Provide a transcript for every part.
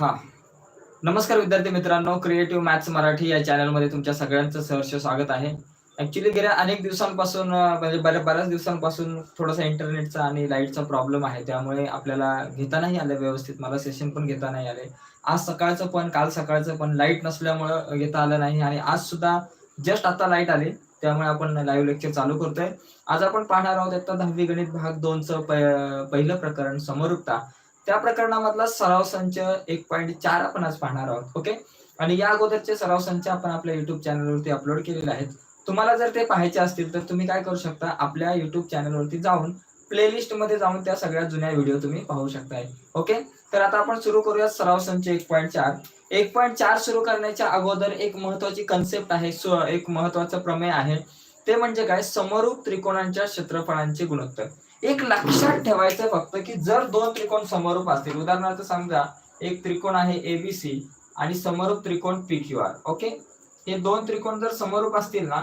हा. नमस्कार विद्यार्थी मित्रांनो क्रिएटिव्ह मॅथ्स मराठी या चॅनलमध्ये तुमच्या सगळ्यांचं सहर्ष स्वागत आहे. ऍक्च्युली गेल्या अनेक दिवसांपासून म्हणजे बऱ्या बऱ्याच दिवसांपासून थोडासा इंटरनेटचा आणि लाईटचा प्रॉब्लेम आहे. त्यामुळे आपल्याला घेता नाही आलं व्यवस्थित. मला सेशन पण घेता नाही आले. आज सकाळचं पण काल सकाळचं पण लाइट नसल्यामुळं घेता आलं नाही. आणि आज सुद्धा जस्ट आता लाइट आली. त्यामुळे आपण लाईव्ह लेक्चर चालू करतोय. आज आपण पाहणार आहोत आता दहावी गणित भाग दोनचं प- पहिलं प्रकरण समरूपता. त्या प्रकरणामधला सराव संच एक पॉईंट चार आपण आज पाहणार आहोत ओके आणि या अगोदरचे सराव संच आपण आपल्या युट्यूब चॅनलवरती अपलोड केलेले आहेत. तुम्हाला जर ते पाहायचे असतील तर तुम्ही काय करू शकता? आपल्या युट्यूब चॅनलवरती जाऊन प्लेलिस्टमध्ये जाऊन त्या सगळ्या जुन्या व्हिडिओ तुम्ही पाहू शकताय ओके तर आता आपण सुरू करूया सराव संच एक पॉईंट चार. एक पॉईंट चार सुरू करण्याच्या अगोदर एक महत्वाची कन्सेप्ट आहे एक महत्वाचं प्रमेय आहे. ते म्हणजे काय? समरूप त्रिकोणांच्या क्षेत्रफळांचे गुणोत्तर. एक लक्षात ठेवायचं फक्त की जर दोन त्रिकोण समरूप असतील उदाहरणार्थ समजा एक त्रिकोण आहे एबीसी आणि समरूप त्रिकोण पी क्यू आर ओके हे दोन त्रिकोण जर समरूप असतील ना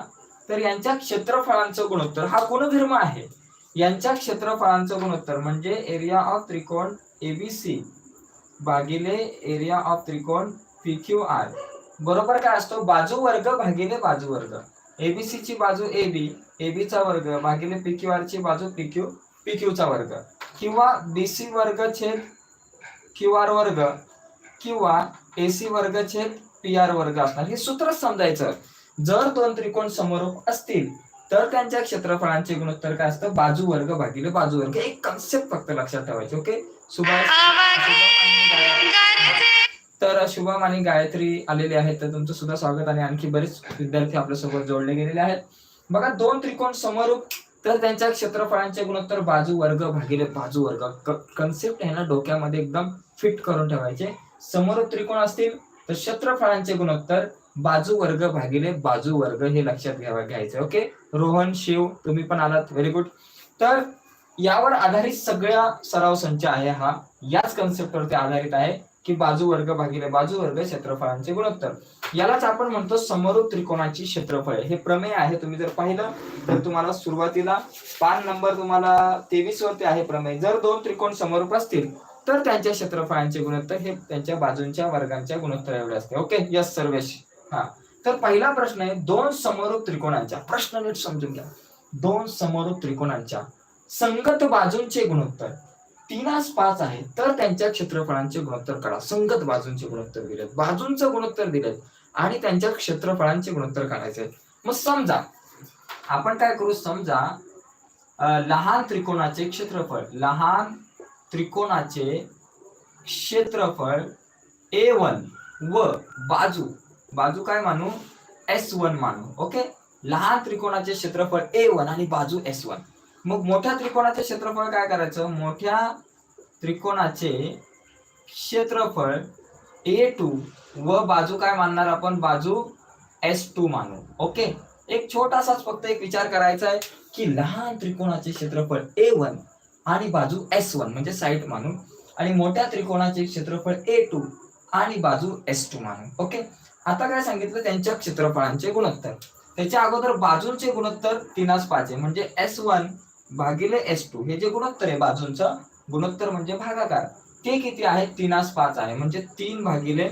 तर यांच्या क्षेत्रफळांचं गुणोत्तर हा गुणधर्म आहे. यांच्या क्षेत्रफळांचं गुणोत्तर म्हणजे एरिया ऑफ त्रिकोण एबीसी भागिले एरिया ऑफ त्रिकोण पी क्यू आर बरोबर काय असतो? बाजू वर्ग भागिले बाजू वर्ग. एबीसी ची बाजू ए बी एबीचा वर्ग भागिले पी क्यू आर ची बाजू पी क्यू पी क्यूचा वर्ग. किंवा बीसी वर्ग छेद क्यू आर वर्ग किंवा एसी वर्ग छेद पी आर वर्ग असणार. हे सूत्रच समजायचं. जर दोन त्रिकोण समरूप असतील तर त्यांच्या क्षेत्रफळांचे गुणोत्तर काय असतं? बाजू वर्ग भागिले बाजू वर्ग. एक कन्सेप्ट फक्त लक्षात ठेवायचे ओके? सुभाष तर शुभम आणि गायत्री आलेले आहेत तर तुमचं सुद्धा स्वागत आणि आणखी बरेच विद्यार्थी आपल्यासोबत जोडले गेलेले आहेत. बघा दोन त्रिकोण समरूप तर त्यांच्या क्षेत्रफळांचे गुणोत्तर बाजू वर्ग भागिले बाजू वर्ग. कन्सेप्ट आहे ना डोक्यामध्ये एकदम फिट करून ठेवायचे. समोर त्रिकोण असतील तर क्षेत्रफळांचे गुणोत्तर बाजू वर्ग भागिले बाजू वर्ग हे लक्षात घ्यावा घ्यायचं ओके? रोहन शिव तुम्ही पण आलात. व्हेरी गुड तर यावर आधारित सगळ्या सराव संच आहे हा. याच कन्सेप्टवरती आधारित आहे. की बाजू वर्ग भागिले बाजू वर्ग क्षेत्रफळांचे गुणोत्तर. यालाच आपण म्हणतो समरूप त्रिकोणाची क्षेत्रफळ. हे प्रमेय आहे तुम्ही जर पाहिलं तर तुम्हाला सुरुवातीला पान नंबर तुम्हाला तेवीस वरती आहे प्रमेय. जर दोन त्रिकोण समरूप असतील तर त्यांच्या क्षेत्रफळांचे गुणोत्तर हे त्यांच्या बाजूंच्या वर्गांच्या गुणोत्तर एवढे असते. ओके? यस सर्वेश. हा. तर पहिला प्रश्न आहे दोन समरूप त्रिकोणांच्या. प्रश्न नीट समजून घ्या. दोन समरूप त्रिकोणांच्या. संगत बाजूंचे गुणोत्तर. तीनास पाच आहे तर त्यांच्या क्षेत्रफळांचे गुणोत्तर काढा. संगत बाजूंचे गुणोत्तर दिलेत बाजूंचं गुणोत्तर दिलेत आणि त्यांच्या क्षेत्रफळांचे गुणोत्तर काढायचे मग समजा आपण काय करू? समजा लहान त्रिकोणाचे क्षेत्रफळ लहान त्रिकोणाचे क्षेत्रफळ ए वन व बाजू बाजू काय मानू? एस वन मानू ओके? लहान त्रिकोणाचे क्षेत्रफळ ए वन आणि बाजू एस वन. मग मोठ्या त्रिकोणाचे क्षेत्रफळ काय करायचं? मोठ्या त्रिकोणाचे क्षेत्रफळ ए टू व बाजू काय मानणार आपण? बाजू एस टू मानू. ओके? एक छोटासाच फक्त एक विचार करायचा आहे की लहान त्रिकोणाचे क्षेत्रफळ ए वन आणि बाजू एस वन म्हणजे साईड मानू आणि मोठ्या त्रिकोणाचे क्षेत्रफळ ए टू आणि बाजू एस टू मानू. ओके? आता काय सांगितलं? त्यांच्या क्षेत्रफळांचे गुणोत्तर. त्याच्या अगोदर बाजूंचे गुणोत्तर तीनास पाच. आहे म्हणजे एस वन भागिले एस टू हे जे गुणोत्तर आहे बाजूंचं गुणोत्तर म्हणजे भागाकार. ते किती आहे? तीनास पाच आहे. म्हणजे तीन भागिले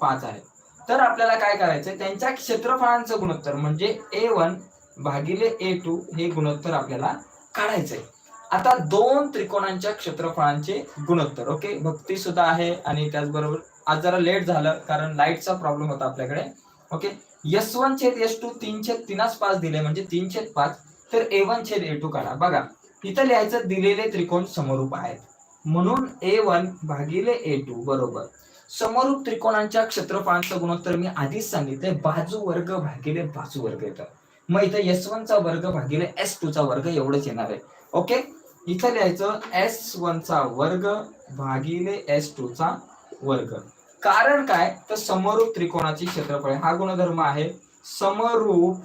पाच आहे. तर आपल्याला काय करायचंय? त्यांच्या क्षेत्रफळांचं गुणोत्तर म्हणजे ए वन भागिले ए टू हे गुणोत्तर आपल्याला काढायचंय. आता दोन त्रिकोणांच्या क्षेत्रफळांचे गुणोत्तर ओके? भक्ती सुद्धा आहे आणि त्याचबरोबर आज जरा लेट झालं कारण लाईटचा प्रॉब्लेम होता आपल्याकडे ओके? यस वन छेद एस टू तीन छेद तीनास पाच दिले. म्हणजे तीन छेद पाच तर ए वन छेद ए टू काढा. बघा इथं लिहायचं दिलेले त्रिकोण समरूप आहेत. म्हणून ए वन भागिले ए टू बरोबर. समरूप त्रिकोणांच्या क्षेत्रफळांचं गुणोत्तर मी आधीच सांगितलंय बाजू वर्ग भागिले बाजू वर्ग येतं. मग इथं एस चा वर्ग भागिले एस चा वर्ग एवढंच येणार आहे. ओके? इथं लिहायचं एस चा वर्ग भागिले एस चा वर्ग. कारण काय? तर समरूप त्रिकोणाची क्षेत्रफळ हा गुणधर्म आहे. समरूप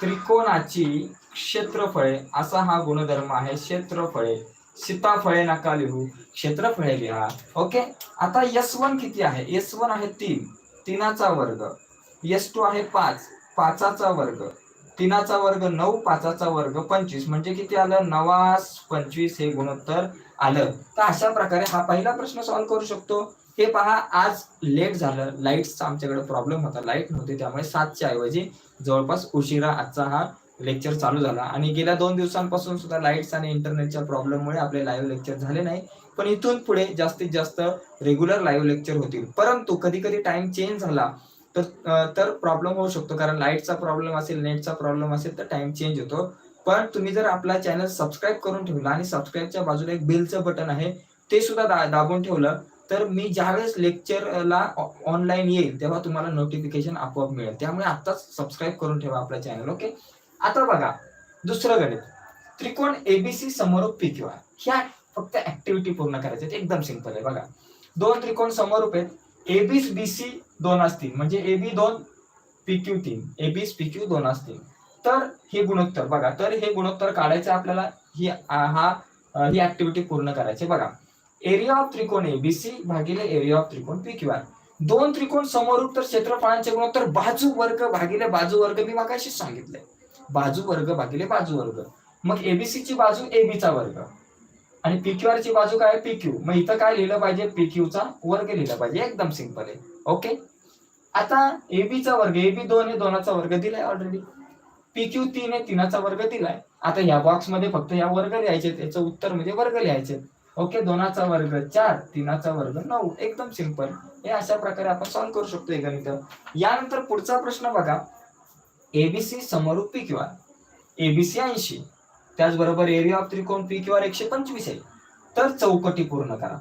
त्रिकोणाची क्षेत्रफळे असा हा गुणधर्म आहे क्षेत्रफळे. सीताफळे नका लिहू क्षेत्रफळे लिहा. ओके आता एस वन किती आहे? एस वन आहे तीन. तीनाचा वर्ग. एस टू आहे पाच. पाचाचा वर्ग. तीनाचा वर्ग नऊ पाचाचा वर्ग पंचवीस. म्हणजे किती आलं? नवास पंचवीस हे गुणोत्तर आलं. तर अशा प्रकारे हा पहिला प्रश्न सॉल्व्ह करू शकतो. हे पहा आज लेट झालं. लाईटचा आमच्याकडे प्रॉब्लेम होता. लाइट नव्हती त्यामुळे सातच्या ऐवजी जवळपास उशिरा आजचा हा लेक्चर चालू झाला. आणि गेल्या दोन दिवसांपासून सुद्धा लाईट्स आणि इंटरनेटच्या प्रॉब्लेममुळे आपले लाईव्ह लेक्चर झाले नाही. पण इथून पुढे जास्तीत जास्त रेग्युलर लाईव्ह लेक्चर होतील. परंतु कधी कधी टाइम चेंज झाला तर तर प्रॉब्लेम होऊ शकतो. कारण लाईटचा प्रॉब्लेम असेल नेटचा प्रॉब्लेम असेल तर टाइम चेंज होतो. पण तुम्ही जर आपला चॅनल सबस्क्राईब करून ठेवला आणि सबस्क्राईबच्या बाजूला एक बिलचं बटन आहे ते सुद्धा दा, दाबून ठेवलं तर मी ज्यावेळेस लेक्चरला ऑनलाईन येईल तेव्हा तुम्हाला नोटिफिकेशन आपोआप मिळेल. त्यामुळे आत्ताच सबस्क्राईब करून ठेवा आपला चॅनल ओके आता बघा दुसरं गणित. त्रिकोण एबीसी समोरूप पी क्यू आर ह्या फक्त ऍक्टिव्हिटी पूर्ण करायचे एकदम सिंपल आहे. बघा. दोन त्रिकोण समोरूप आहेत. एबी बीसी दोन असतील. म्हणजे एबी दोन पी क्यू तीन. एबीस पी क्यू दोन असतील. तर हे गुणोत्तर बघा. तर हे गुणोत्तर काढायचं आपल्याला ही हा ही ऍक्टिव्हिटी पूर्ण करायची बघा. एरिया ऑफ त्रिकोण एबीसी भागिले एरिया ऑफ त्रिकोण पी क्यू आर दोन त्रिकोण समोरूप तर क्षेत्रफळांचे गुणोत्तर बाजू वर्ग भागिले बाजू वर्ग मी मागाशीच सांगितलंय. बाजू वर्ग भागिले बाजू वर्ग. मग एबीसी ची बाजू एबीचा वर्ग. आणि PQR ची बाजू काय? पीक्यू मग इथं काय लिहिलं पाहिजे? पीक्यूचा वर्ग लिहिला पाहिजे. एकदम सिंपल आहे. ओके आता एबीचा वर्ग एबी दोन आहे दोनाचा वर्ग दिलाय ऑलरेडी पीक्यू तीन आहे तिनाचा वर्ग दिलाय. आता या बॉक्समध्ये फक्त या वर्ग लिहायचे त्याचं उत्तर म्हणजे वर्ग लिहायचे ओके दोनाचा वर्ग चार तिनाचा वर्ग नऊ. एकदम सिंपल हे अशा प्रकारे आपण सॉल्व्ह करू शकतो हे गणित. यानंतर पुढचा प्रश्न बघा. एबीसी समरूप पी क्यू आर एबीसी ऐंशी. त्याचबरोबर एरिया ऑफ त्रिकोण पी क्यू आर एकशे पंचवीस आहे. तर चौकटी पूर्ण करा.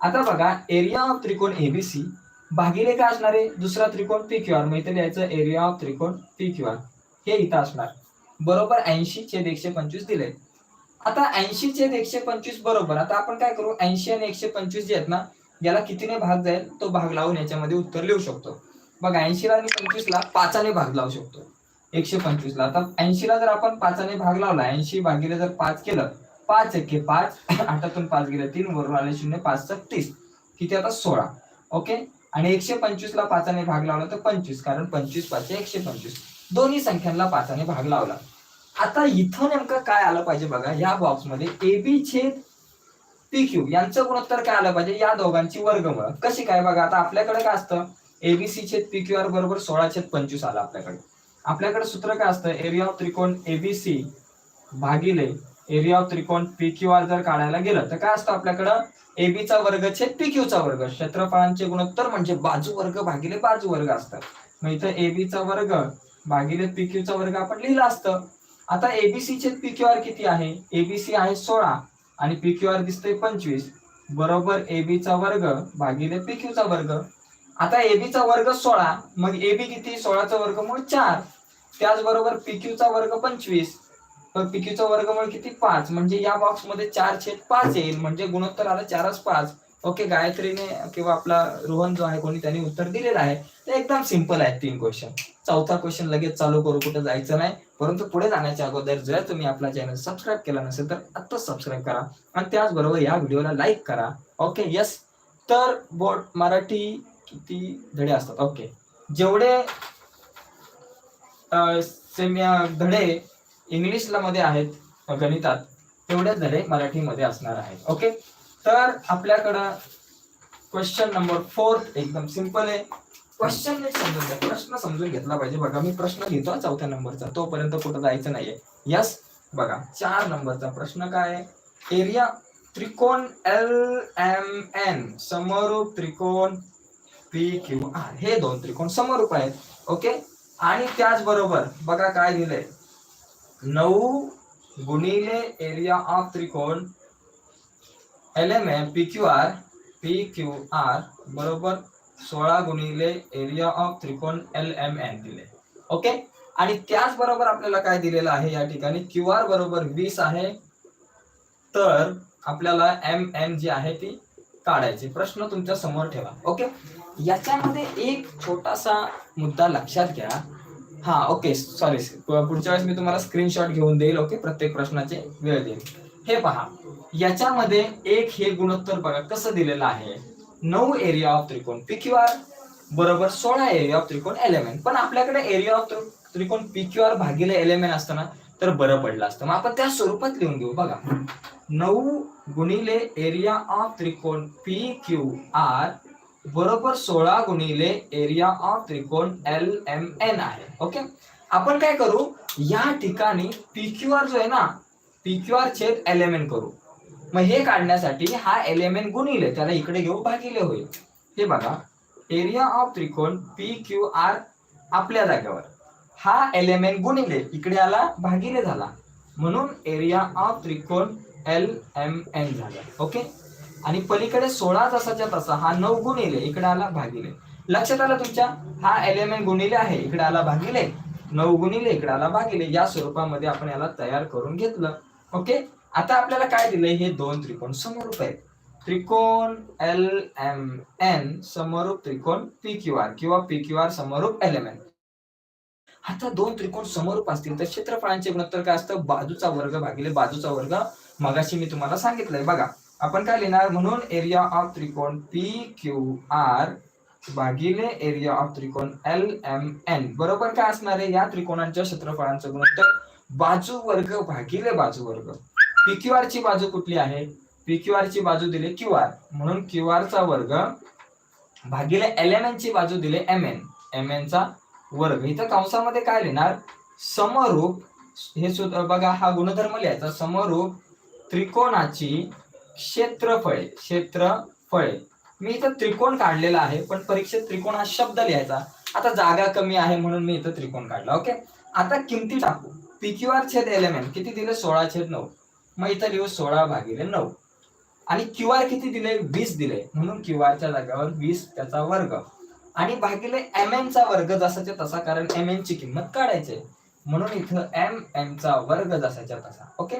आता बघा एरिया ऑफ त्रिकोण एबीसी भागिले काय असणार आहे? दुसरा त्रिकोण पी क्यू आर मग इथे लिहायचं एरिया ऑफ त्रिकोण पी क्यू आर हे इथं असणार. बरोबर ऐंशी छेद एकशे पंचवीस दिले आता ऐंशी छेद एकशे पंचवीस बरोबर आता आपण काय करू? ऐंशी आणि एकशे पंचवीस जे आहेत ना याला कितीने भाग जाईल? तो भाग लावून याच्यामध्ये उत्तर लिहू शकतो. बघा ऐंशीला आणि पंचवीसला पाचाने भाग लावू शकतो. एकशे पंचवीस ला. आता ऐंशी ला जर आपण पाचाने भाग लावला ऐंशी भागिले जर पाच केलं पाच एके पाच आठातून पाच गेले तीन वरून आले शून्य पाच तीस. किती आता सोळा. ओके? आणि एकशे पंचवीस ला पाचाने भाग लावला तर पंचवीस कारण पंचवीस पाच एकशे पंचवीस. दोन्ही संख्यांना पाचाने भाग लावला. आता इथं नेमकं काय आलं पाहिजे बघा या बॉक्समध्ये एबी छेद पी क्यू. यांचं गुणोत्तर काय आलं पाहिजे? या दोघांची वर्गमुळ. कशी काय बघा आता आपल्याकडे काय असतं? एबीसी छेद पी क्यू आर बरोबर सोळा छेद पंचवीस आला आपल्याकडे. आपल्याकडे सूत्र काय असतं? एरिया ऑफ त्रिकोण एबीसी भागिले एरिया ऑफ त्रिकोण पी क्यू आर जर काढायला गेलं तर काय असतं आपल्याकडं? एबीचा वर्ग छेद पी क्यू चा वर्ग. क्षेत्रफळांचे गुणोत्तर म्हणजे बाजू वर्ग भागिले बाजू वर्ग असतं. मग इथं एबीचा वर्ग भागिले पी क्यू चा वर्ग आपण लिहिलं असतं. आता एबीसी छेद पी क्यू आर किती आहे? एबीसी आहे सोळा आणि पी क्यू आर दिसतोय पंचवीस. बरोबर एबीचा वर्ग भागिले पी क्यू चा वर्ग. आता एबीचा वर्ग सोळा. मग एबी किती? सोळाचा वर्गमूळ चार. त्याचबरोबर पीक्यूचा वर्ग पंचवीस. पीक्यूचा वर्गमूळ म्हणजे किती? पाच. म्हणजे या बॉक्समध्ये चार छेद पाच येईल. म्हणजे गुणोत्तर आलं चारच पाच. ओके गायत्रीने किंवा आपला रोहन जो आहे कोणी त्यांनी उत्तर दिलेलं आहे. ते एकदम सिंपल आहे तीन क्वेश्चन चौथा क्वेश्चन लगेच चालू करू. कुठं जायचं नाही. परंतु पुढे जाण्याच्या अगोदर जर तुम्ही आपला चॅनल सबस्क्राईब केला नसेल तर आत्ताच सबस्क्राईब करा. आणि त्याचबरोबर या व्हिडिओला लाईक करा. ओके यस तर बोर्ड मराठी किती धडे असतात? ओके जेवढे सेम्या धडे इंग्लिशला मध्ये आहेत गणितात. तेवढेच धडे मराठीमध्ये असणार आहेत. ओके तर आपल्याकडं क्वेश्चन नंबर फोर्थ एकदम सिंपल आहे. क्वेश्चन समजून घ्या. प्रश्न समजून घेतला पाहिजे. बघा मी प्रश्न घेतो चौथ्या नंबरचा. तोपर्यंत कुठं जायचं नाहीये. यस बघा चार नंबरचा प्रश्न काय आहे? एरिया त्रिकोण एल एम एन समरूप त्रिकोण पी क्यू आर हे दोन त्रिकोण समरूप आहेत. ओके आणि त्याचबरोबर बघा काय दिले नऊ गुणिले एरिया ऑफ त्रिकोण L M M P Q R P Q R बरोबर सोळा गुणिले एरिया ऑफ त्रिकोण एल एम एन दिले. ओके आणि त्याचबरोबर आपल्याला काय दिलेलं आहे या ठिकाणी? क्यू आर बरोबर वीस आहे. तर आपल्याला एम एन जी आहे ती काढायची. प्रश्न तुमच्यासमोर ठेवा. ओके याच्यामध्ये एक छोटासा मुद्दा लक्षात घ्या. हा ओके सॉरी पुढच्या वेळेस मी तुम्हाला स्क्रीनशॉट घेऊन देईल ओके प्रत्येक प्रश्नाचे वेळ देईल. हे पहा. याच्यामध्ये एक हे गुणोत्तर बघा कसं दिलेलं आहे? नऊ एरिया ऑफ त्रिकोण. पी क्यू आर बरोबर सोळा एरिया ऑफ त्रिकोण एलेमेन पण आपल्याकडे एरिया ऑफ त्रिकोण पीक्यू आर भागिले एलेमेन असताना तर बरं पडलं असतं. मग आपण त्या स्वरूपात लिहून घेऊ बघा. नऊ गुणिले एरिया ऑफ त्रिकोण पी क्यू आर बरोबर सोळा गुणिले एरिया ऑफ त्रिकोण एल एम एन आहे. ओके आपण काय करू? या ठिकाणी पी क्यू आर जो आहे ना पी क्यू आर छेद एल एम एन करू. मग हे काढण्यासाठी हा एल एम एन गुणिले त्याला इकडे घेऊ भागिले होईल. हे बघा. एरिया ऑफ त्रिकोण पी क्यू आर आपल्या जागेवर. हा एल एम एन गुणिले इकडे आला भागिले झाला. म्हणून एरिया ऑफ त्रिकोण एल एम एन झाला. ओके आणि पलीकडे सोळा तासाच्या तसा हा नऊ गुणिले इकडे आला भागिले. लक्षात आलं तुमच्या? हा एलिमेंट एन गुणिले आहे इकडे आला भागिले. नऊ गुणिले इकडे आला भागिले. या स्वरूपामध्ये आपण याला तयार करून घेतलं. ओके? आता आपल्याला काय दिलंय? हे दोन त्रिकोण समरूप आहेत. त्रिकोण एल एम एन समरूप त्रिकोण पी क्यू आर किंवा पी क्यू आर समरूप एलिमेंट एन आता दोन त्रिकोण समरूप असतील तर क्षेत्रफळांचे गुणोत्तर काय असतं? बाजूचा वर्ग भागिले बाजूचा वर्ग. मगाशी मी तुम्हाला सांगितलंय. बघा. आपण काय लिहिणार? म्हणून एरिया ऑफ त्रिकोण पी क्यू आर भागिले एरिया ऑफ त्रिकोण एल एम एन बरोबर काय असणार आहे? या त्रिकोणांच्या क्षेत्रफळांचं गुणोत्तर बाजू वर्ग भागिले बाजू वर्ग. पी क्यू आर ची बाजू कुठली आहे? पी क्यू आर ची बाजू दिली क्यू आर म्हणून क्यू आर चा वर्ग भागिले एल एम एन ची बाजू दिले एम एन एम एन चा वर्ग. इथं कंसामध्ये काय लिहिणार? समरूप. हे सुद्धा बघा हा गुणधर्म लिहायचा. समरूप त्रिकोणाची क्षेत्रफळे क्षेत्रफळे. मी इथं त्रिकोण काढलेला आहे पण परीक्षेत त्रिकोण हा शब्द लिहायचा. आता जागा कमी आहे म्हणून मी इथं त्रिकोण काढला ओके? आता किमती टाकू. पी क्यू आर छेद एलिमेंट किती दिले? सोळा छेद नऊ. मग इथं लिहू सोळा भागिले नऊ. आणि क्यू आर किती दिले? वीस दिले. म्हणून क्यू आरच्या जागेवर वीस त्याचा वर्ग. आणि भागिले एम एन चा वर्ग जसाच्या तसा कारण एम एन ची किंमत काढायची आहे. म्हणून इथं एम एम चा वर्ग जसाच्या तसा ओके?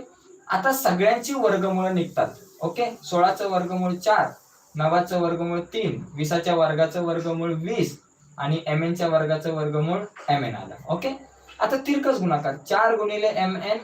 आता सगळ्यांची वर्गमुळं निघतात. ओके? सोळाचं वर्गमूळ चार नवाचं वर्गमूळ तीन वीसाच्या वर्गाचं वर्गमूळ वीस आणि एम एन च्या वर्गाचं वर्गमूळ एम एन आलं. ओके? आता तिरकस गुणाकार. चार गुणिले एम एन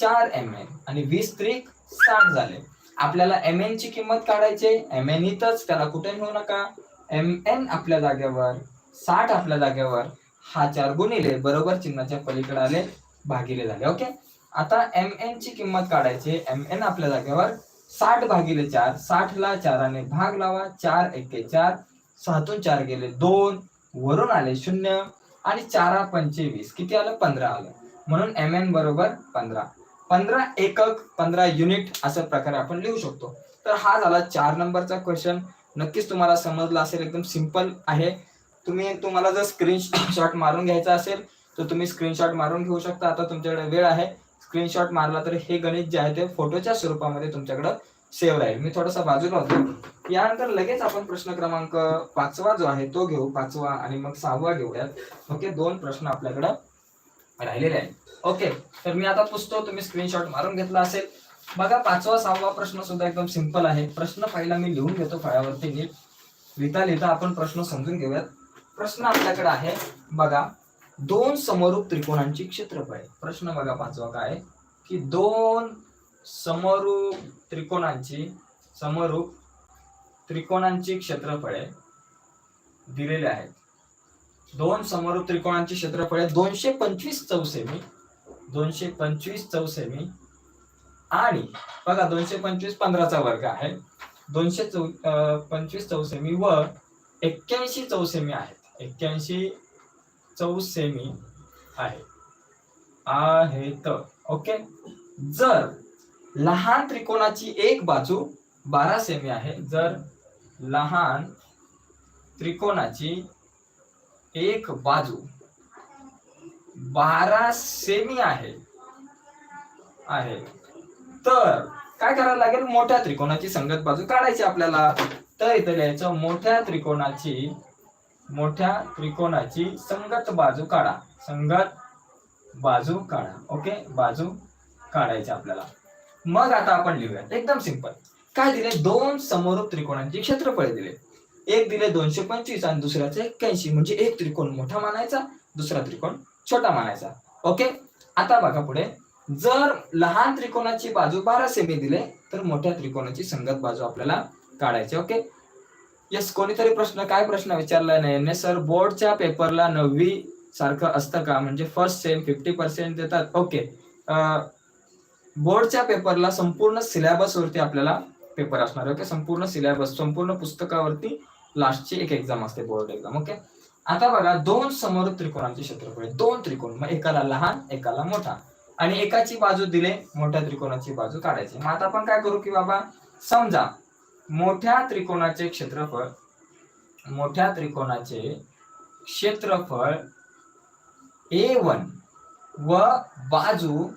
चार एम एन आणि वीस त्रिक साठ झाले. आपल्याला एम एन ची किंमत काढायची एम एन इथंच त्याला कुठे नेऊ नका. एम एन आपल्या जागेवर साठ आपल्या जागेवर हा चार गुणिले बरोबर चिन्हाच्या पलीकडे आले भागिले झाले. ओके? आता एम एन ची किंमत काढायची एम एन आपल्या जागेवर साठ भागिले चार साठ ला चाराने भाग लावा चार एके चार सातून चार गेले दोन वरून आले शून्य आणि चारा पंचवीस किती आलं? पंधरा आलं. म्हणून एम एन बरोबर पंधरा. पंधरा एकक पंधरा युनिट असं प्रकारे आपण लिहू शकतो. तर हा झाला चार नंबरचा क्वेश्चन नक्कीच तुम्हाला समजला असेल एकदम सिंपल आहे. तुम्ही तुम्हाला जर स्क्रीनशॉट मारून घ्यायचा असेल तर तुम्ही स्क्रीनशॉट मारून घेऊ शकता. आता तुमच्याकडे वेळ आहे. स्क्रीनशॉट मारला तर हे गणित जे आहे ते फोटोच्या स्वरूपामध्ये तुमच्याकडे सेव्ह राहील मी थोडासा बाजूला होतो. यानंतर लगेच आपण प्रश्न क्रमांक पाचवा जो आहे तो घेऊ. पाचवा आणि मग सहावा घेऊयात. ओके दोन प्रश्न आपल्याकडं राहिलेले आहेत. ओके तर मी आता पुसतो. तुम्ही स्क्रीनशॉट मारून घेतला असेल. बघा पाचवा सहावा प्रश्न सुद्धा एकदम सिंपल आहे. प्रश्न पहिला मी लिहून घेतो फळ्यावरती नीट. लिहिता लिहिता आपण प्रश्न समजून घेऊयात. प्रश्न आपल्याकडे आहे. बघा दोन समरूप त्रिकोणांची क्षेत्रफळ प्रश्न बघा पाचवा काय आहे? की दोन समरूप त्रिकोणांची समरूप त्रिकोणांची क्षेत्रफळे दिलेली आहेत. दोन समरूप त्रिकोणांची क्षेत्रफळे दोनशे पंचवीस चौसेमी दोनशे पंचवीस चौसेमी. आणि बघा दोनशे पंचवीस पंधराचा वर्ग आहे. दोनशे चौ पंचवीस चौसेमी व एक्क्याऐंशी चौसेमी आहेत. एक्क्याऐंशी चौसेमी आहे. आहेत. ओके? जर लहान त्रिकोणाची एक बाजू बारा सेमी आहे जर लहान त्रिकोणाची एक बाजू बारा सेमी आहे आहे तर काय करायला लागेल? मोठ्या त्रिकोणाची संगत बाजू काढायची आपल्याला. तर इथं लिहायचं मोठ्या त्रिकोणाची मोठ्या त्रिकोणाची संगत बाजू काढा. संगत बाजू काढा. ओके? बाजू काढायची आपल्याला. मग आता आपण लिहूया एकदम सिंपल. काय दिले? दोन समोरूप त्रिकोणांची क्षेत्रफळे दिले. एक दिले दोनशे पंचवीस आणि दुसऱ्याचे एक्क्याऐंशी. म्हणजे एक त्रिकोण मोठा मानायचा दुसरा त्रिकोण छोटा मानायचा. ओके? आता बघा पुढे. जर लहान त्रिकोणाची बाजू बारा सेमी दिले तर मोठ्या त्रिकोणाची संगत बाजू आपल्याला काढायची. ओके? येस कोणीतरी प्रश्न काय प्रश्न विचारला नाही. सर बोर्डच्या पेपरला नववी सारखं असतं का? म्हणजे फर्स्ट सेम फिफ्टी पर्सेंट देतात. ओके बोर्डच्या पेपरला संपूर्ण सिलेबसवरती आपल्याला पेपर असणार ओके संपूर्ण सिलेबस संपूर्ण पुस्तकावरती लास्टची एक एक्झाम असते बोर्ड एक्झाम ओके आता बघा दोन समोर त्रिकोणांचे क्षेत्रफळ दोन त्रिकोण. मग एकाला लहान एकाला मोठा. आणि एकाची बाजू दिले मोठ्या त्रिकोणाची बाजू काढायची. मग आता आपण काय करू की बाबा समजा मोठ्या त्रिकोणाचे क्षेत्रफळ मोठ्या त्रिकोणाचे क्षेत्रफळ ए वन व बाजू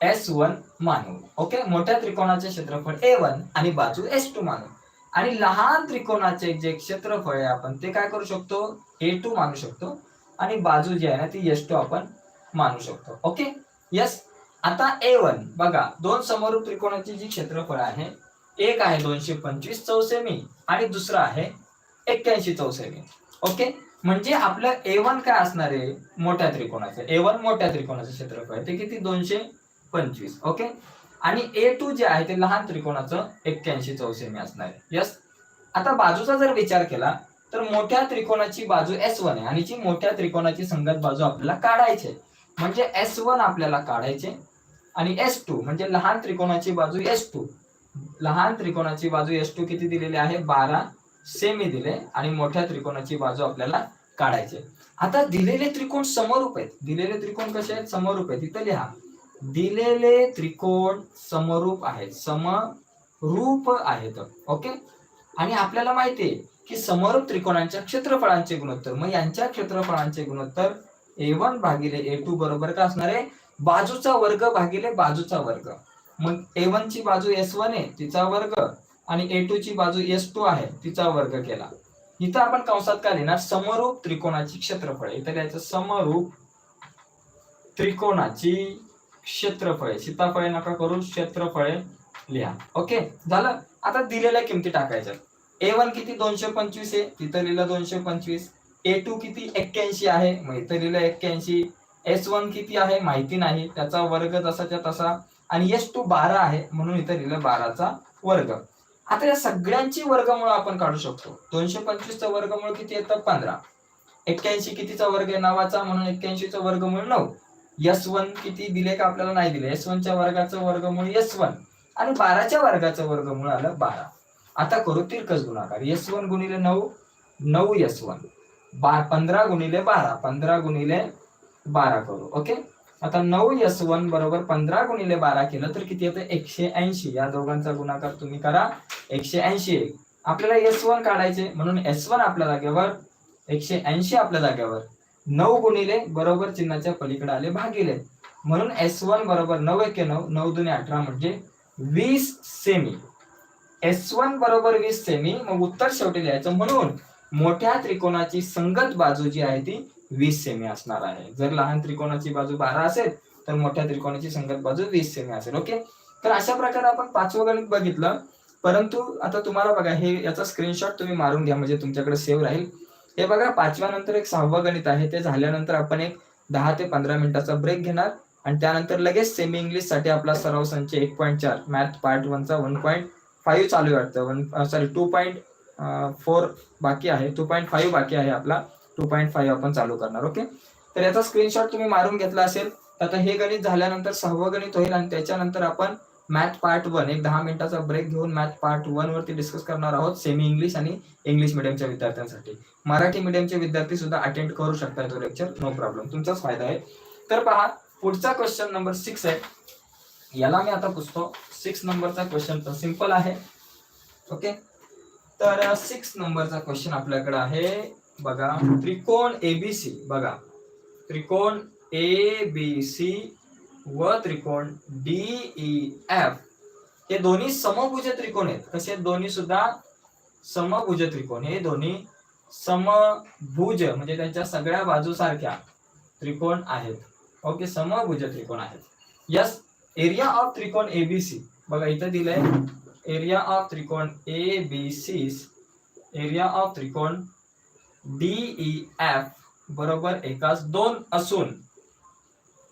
एस वन मानू. ओके मोठ्या त्रिकोणाचे क्षेत्रफळ ए वन आणि बाजू एस टू मानू. आणि लहान त्रिकोणाचे जे क्षेत्रफळ आहे आपण ते काय करू शकतो? ए टू मानू शकतो. आणि बाजू जी आहे ना ती एस टू आपण मानू शकतो. ओके यस आता ए वन बघा दोन समोर त्रिकोणाची जी क्षेत्रफळ आहे एक आहे दोनशे पंचवीस चौसेमी आणि दुसरा आहे एक्क्याऐंशी चौसेमी. ओके? म्हणजे आपलं ए वन काय असणार आहे? मोठ्या त्रिकोणाचं. ए वन मोठ्या त्रिकोणाचं क्षेत्रफळ आहे. ते किती? दोनशे पंचवीस. ओके? आणि ए टू जे आहे ते लहान त्रिकोणाचं एक्क्याऐंशी चौसेमी असणार आहे. यस आता बाजूचा जर विचार केला तर मोठ्या त्रिकोणाची बाजू एस वन आहे आणि जी मोठ्या त्रिकोणाची संगत बाजू आपल्याला काढायची म्हणजे एस वन आपल्याला काढायचे आणि एस टू म्हणजे लहान त्रिकोणाची बाजू एस टू लहान त्रिकोणाची बाजू एस टू किती दिलेली आहे? बारा. सेमी दिले आणि मोठ्या त्रिकोणाची बाजू आपल्याला काढायचे. आता दिलेले त्रिकोण समरूप आहेत. दिलेले त्रिकोण कसे आहेत? समरूप आहेत. इथं लिहा. दिलेले त्रिकोण समरूप आहेत. समरूप आहेत. ओके? आणि आपल्याला माहिती आहे की समरूप त्रिकोणांच्या क्षेत्रफळांचे गुणोत्तर. मग यांच्या क्षेत्रफळांचे गुणोत्तर ए वन भागिले ए टू बरोबर का असणार आहे? बाजूचा वर्ग भागिले बाजूचा वर्ग. मग ए वन ची बाजू एस वन आहे तिचा वर्ग आणि ए टू ची बाजू एस टू आहे तिचा वर्ग केला. इथं आपण कंसात का लिहिणार समरूप त्रिकोणाची क्षेत्रफळ. इथं लिहायचं समरूप त्रिकोणाची क्षेत्रफळे. सीताफळे नका करून क्षेत्रफळे लिहा. ओके झालं? आता दिलेल्या किमती टाकायच्या. ए वन किती? दोनशे पंचवीस आहे. तिथं लिहिलं दोनशे पंचवीस. ए टू किती? एक्क्याऐंशी आहे. मग इथं लिहिलं एक्क्याऐंशी. एस वन किती आहे? माहिती नाही. त्याचा वर्ग तसाच्या तसा आणि एस टू बारा आहे. म्हणून इथं लिहिलं बाराचा वर्ग. आता या सगळ्यांची वर्गमुळं आपण काढू शकतो. दोनशे पंचवीसचा वर्गमूळ किती येतं? पंधरा. एक्क्याऐंशी कितीचा वर्ग आहे? नावाचा. म्हणून एक्क्याऐंशीचा वर्गमूळ नऊ. एस वन किती दिले का आपल्याला? नाही दिले. एस वनच्या वर्गाचं वर्गमूळ एस वन आणि बाराच्या वर्गाचं वर्गमूळ आलं बारा. आता करू तिरकस गुणाकार. एस वन गुणिले नऊ. नऊ एस वन बा पंधरा गुणिले बारा. पंधरा गुणिले बारा करू. ओके आता नऊ एस वन बरोबर पंधरा गुणिले बारा केलं तर किती येतं? एकशे ऐंशी. या दोघांचा गुणाकार तुम्ही करा. एकशे ऐंशी. एक आपल्याला एस वन काढायचे. म्हणून एस वन आपल्या जागेवर एकशे ऐंशी आपल्या जागेवर. नऊ गुणिले बरोबर चिन्हाच्या पलीकडे आले भागिले. म्हणून एस वन बरोबर नऊ एके नऊ नऊ दुने अठरा म्हणजे वीस सेमी. एस वन बरोबर वीस सेमी मग उत्तर शेवटी लिहायचं म्हणून मोठ्या त्रिकोणाची संगत बाजू जी आहे ती वीस सेमी असणार आहे. जर लहान त्रिकोणाची बाजू बारा असेल तर मोठ्या त्रिकोणाची संगत बाजू वीस सेमी असेल. ओके? तर अशा प्रकारे आपण पाचवं गणित बघितलं. परंतु आता तुम्हाला बघा हे याचा स्क्रीनशॉट तुम्ही मारून घ्या म्हणजे तुमच्याकडे सेव्ह राहील. हे बघा पाचव्या नंतर एक सहावं गणित आहे. ते झाल्यानंतर आपण एक दहा ते पंधरा मिनिटाचा ब्रेक घेणार. आणि त्यानंतर लगेच सेमी इंग्लिशसाठी आपला सराव संच एक पॉईंट चार. मॅथ पार्ट वनचा वन पॉईंट फाईव्ह चालू आहे वाटतं. One sorry two point four बाकी आहे. टू पॉईंट फाईव्ह बाकी आहे आपला. टू पॉईंट फाईव्ह आपण चालू करणार ओके तर याचा स्क्रीनशॉट तुम्ही मारून घेतला असेल तर आता हे गणित झाल्यानंतर सहावं गणित होईल आणि त्याच्यानंतर आपण मॅथ पार्ट वन एक दहा मिनिटाचा ब्रेक घेऊन मॅथ पार्ट वन वरती डिस्कस करणार आहोत सेमी इंग्लिश आणि इंग्लिश मिडियमच्या विद्यार्थ्यांसाठी. मराठी मिडियमचे विद्यार्थी सुद्धा अटेंड करू शकता तो लेक्चर नो प्रॉब्लेम तुमचाच फायदा आहे. तर पहा पुढचा क्वेश्चन नंबर सिक्स आहे. याला मी आता पुसतो. सिक्स नंबरचा क्वेश्चन तर सिंपल आहे. ओके तर सिक्स नंबरचा क्वेश्चन आपल्याकडे आहे. बघा त्रिकोण एबीसी बघा. त्रिकोण ए बी सी व त्रिकोण डीई एफ हे दोन्ही समभुज त्रिकोण आहेत. कसे दोन्ही सुद्धा समभुज त्रिकोण. हे दोन्ही समभुज म्हणजे त्यांच्या सगळ्या बाजू सारख्या त्रिकोण आहेत. ओके समभुज त्रिकोण आहेत. यस एरिया ऑफ त्रिकोण एबीसी बघा इथं दिलंय एरिया ऑफ त्रिकोण A B C area of त्रिकोण डीई एफ बरोबर एकाच दोन असून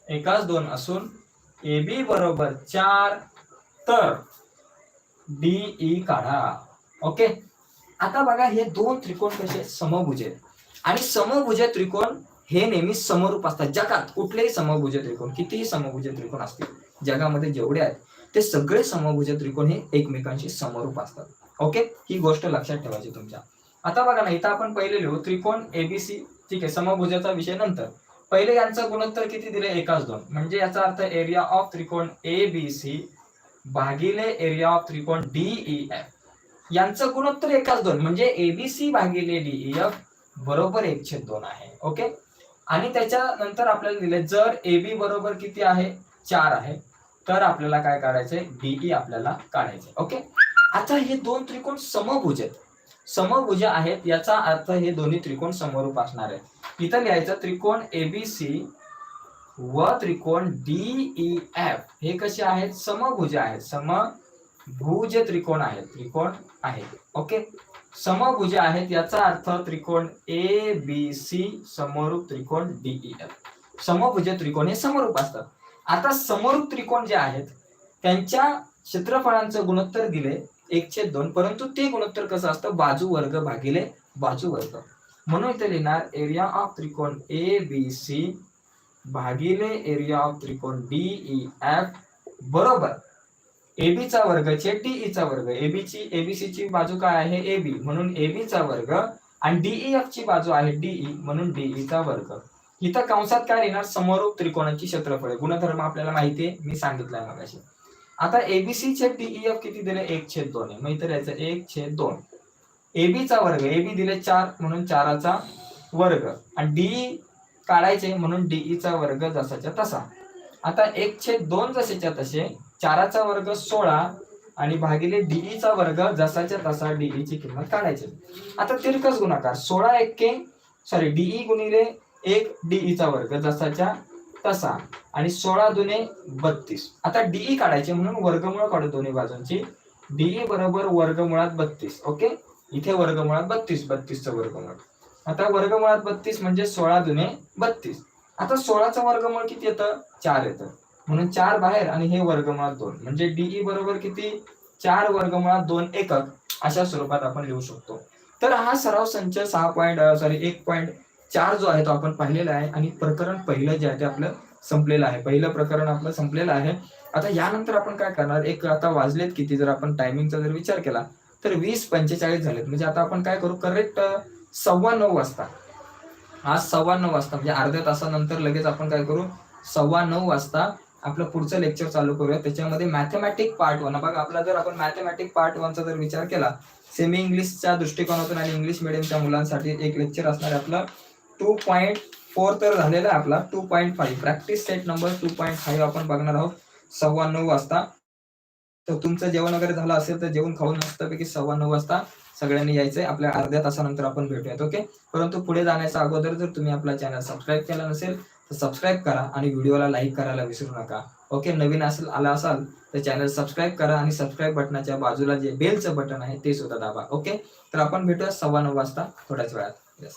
एकाच दोन असून ए बी बरोबर चार तर डीई काढा. ओके? आता बघा हे दोन त्रिकोण कसे समभुजे. आणि समभुज त्रिकोण हे नेहमी समरूप असतात. जगात कुठलेही समभुज त्रिकोण कितीही समभुज त्रिकोण असतील जगामध्ये जेवढे आहेत ते सगळे समभुज त्रिकोण हे एकमेकांशी समरूप असतात. ओके? ही गोष्ट लक्षात ठेवायची तुमच्या. आता बघा ना इथं आपण पहिले लिहू त्रिकोण एबीसी ठीक आहे समभुजाचा विषय नंतर. पहिले यांचं गुणोत्तर किती दिले? एकाच दोन. म्हणजे याचा अर्थ एरिया ऑफ त्रिकोण ए बी सी भागिले एरिया ऑफ त्रिकोण डीई एफ यांचं गुणोत्तर एकाच दोन. म्हणजे एबीसी भागिले डीई एफ बरोबर एक दोन आहे. ओके? आणि त्याच्यानंतर आपल्याला दिले जर ए बी बरोबर किती आहे? चार आहे. तर आपल्याला काय काढायचंय डीई आपल्याला काढायचे ओके? आता हे दोन त्रिकोण समभुज आहेत. समभुज आहेत याचा अर्थ हे दोन्ही त्रिकोण समरूप असणार आहेत. इथं लिहायचं त्रिकोण एबीसी व त्रिकोण डीई एफ e, हे कसे आहेत? समभुज आहेत. समभुज त्रिकोण आहेत. त्रिकोण आहेत ओके समभुज आहेत याचा अर्थ त्रिकोण ए बी सी समरूप त्रिकोण डीई एफ e, समभुज त्रिकोण हे समरूप असतात. आता समरूप त्रिकोण जे आहेत त्यांच्या क्षेत्रफळांचं गुणोत्तर दिले. एक छेद दोन. परंतु ते गुणोत्तर कसं असतं? बाजू वर्ग भागिले बाजू वर्ग. म्हणून इथे लिहिणार एरिया ऑफ त्रिकोण ए बी सी भागिले एरिया ऑफ त्रिकोण डीई एफ e, बरोबर. एबीचा चा वर्ग छेद DE चा वर्ग. एबीची ची ची बाजू काय आहे? एबी म्हणून एबीचा चा वर्ग आणि DEF ची बाजू आहे डीई e. म्हणून DE चा वर्ग. इथं कंसात काय लिहिणार? समरूप त्रिकोणाची क्षेत्रफळ. गुणधर्म आपल्याला माहिती आहे. मी सांगितलंय मगाशी. आता एबीसी छेद डीईएफ किती दिले? एक छेद दोन आहे. मग इथं एक छेद दोन. एबीचा वर्ग. एबी दिले चार म्हणून चाराचा वर्ग. आणि डीई काढायचे म्हणून डीईचा वर्ग जसाच्या तसा. आता एक छेद दोन जसेच्या तसे चाराचा वर्ग सोळा आणि भागिले डीईचा वर्ग जसाच्या तसा डीईची किंमत काढायची. आता तिरकस गुणाकार. सोळा एक्के सॉरी डीई गुणिले एक डीईचा वर्ग जसाच्या तसा. आणि सोळा दुने बत्तीस. आता डीई काढायचे म्हणून वर्गमूळ काढू दोन्ही बाजूंची. डीई बरोबर वर्गमुळात बत्तीस. ओके? इथे वर्गमुळात बत्तीस. बत्तीसचं वर्गमूळ. आता वर्गमुळात बत्तीस म्हणजे सोळा दुने बत्तीस. आता सोळाचं वर्गमूळ किती येतं? चार येतं. म्हणून चार बाहेर आणि हे वर्गमुळात दोन. म्हणजे डीई बरोबर किती? चार वर्गमुळात दोन एकक अशा स्वरूपात आपण लिहू शकतो. तर हा सराव संच सहा पॉईंट सॉरी एक पॉईंट चार जो आहे तो आपण पाहिलेला आहे आणि प्रकरण पहिलं जे आहे ते आपलं संपलेलं आहे. पहिलं प्रकरण आपलं संपलेलं आहे. आता यानंतर आपण काय करणार? एक आता वाजलेत किती? जर आपण टायमिंगचा जर विचार केला तर वीस पंचेचाळीस झालेत. म्हणजे आता आपण काय करू? करेक्ट सव्वा नऊ वाजता. आज सव्वा नऊ वाजता म्हणजे अर्ध्या तासानंतर लगेच आपण काय करू? सव्वा नऊ वाजता आपलं पुढचं लेक्चर चालू करूया. त्याच्यामध्ये मॅथमॅटिक पार्ट वन बघा आपला जर आपण मॅथमॅटिक पार्ट वनचा जर विचार केला सेमी इंग्लिशच्या दृष्टिकोनातून आणि इंग्लिश मिडियमच्या मुलांसाठी एक लेक्चर असणार आहे आपलं टू पॉईंट फोर तर झालेला आहे आपला. Two point five practice set number two point five आपण बघणार आहोत. सव्वा नऊ वाजता. तर तुमचं जेवण वगैरे झालं असेल तर जेवण खाऊन मस्तपैकी सव्वा नऊ वाजता सगळ्यांनी यायचंय. आपल्या अर्ध्या तासानंतर आपण भेटूयात ओके परंतु पुढे जाण्याच्या अगोदर जर तुम्ही आपला चॅनल सबस्क्राईब केला नसेल तर सबस्क्राईब करा आणि व्हिडिओला लाईक करायला विसरू नका. ओके नवीन असेल आला असाल तर चॅनल सबस्क्राईब करा आणि सबस्क्राईब बटनाच्या बाजूला जे बेलचं बटन आहे ते सुद्धा दाबा. ओके तर आपण भेटूया सव्वा नऊ वाजता थोड्याच वेळात. येस